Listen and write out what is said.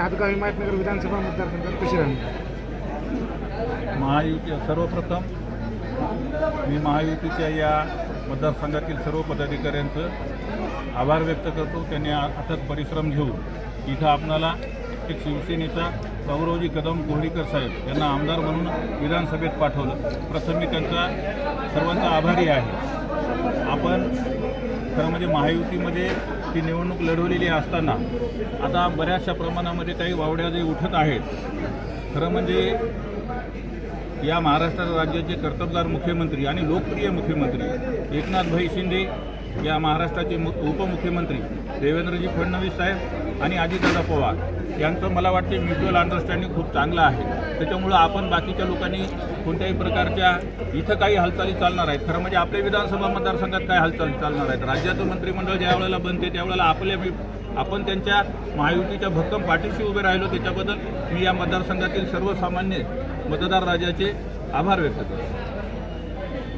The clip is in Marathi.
हातगाव हिमायतनगर विधानसभा मतदारसंघात कशी राहणार? महायुती सर्वप्रथम. मी महायुतीच्या या मतदारसंघातील सर्व पदाधिकाऱ्यांचं आभार व्यक्त करतो. त्यांनी अथक परिश्रम घेऊन इथं आपणाला एक शिवसेनेचा गौरवजी कदम कोहळीकर साहेब यांना आमदार म्हणून विधानसभेत पाठवलं. प्रथम मी त्यांचा सर्वांचा आभारी आहे. आपण खरं म्हणजे महायुतीमध्ये ती निवडणूक लढवलेली असताना आता बऱ्याचशा प्रमाणामध्ये काही वावड्या जे उठत आहेत खरं म्हणजे या महाराष्ट्र राज्याचे कर्तबगार मुख्यमंत्री आणि लोकप्रिय मुख्यमंत्री एकनाथभाई शिंदे या महाराष्ट्राचे मु उपमुख्यमंत्री देवेंद्रजी फडणवीस साहेब आणि अजितदादा पवार यांचं मला वाटते म्युच्युअल अंडरस्टँडिंग खूप चांगलं आहे. त्याच्यामुळं आपण बाकीच्या लोकांनी कोणत्याही प्रकारच्या इथं काही हालचाली चालणार आहेत. खरं म्हणजे आपल्या विधानसभा मतदारसंघात काय हालचाली चालणार आहेत? राज्याचं मंत्रिमंडळ ज्या वेळेला बनते त्यावेळेला आपल्या आपण त्यांच्या महायुतीच्या भक्कम पाठीशी उभे राहिलो त्याच्याबद्दल मी या मतदारसंघातील सर्वसामान्य मतदार राजाचे आभार व्यक्त करतो.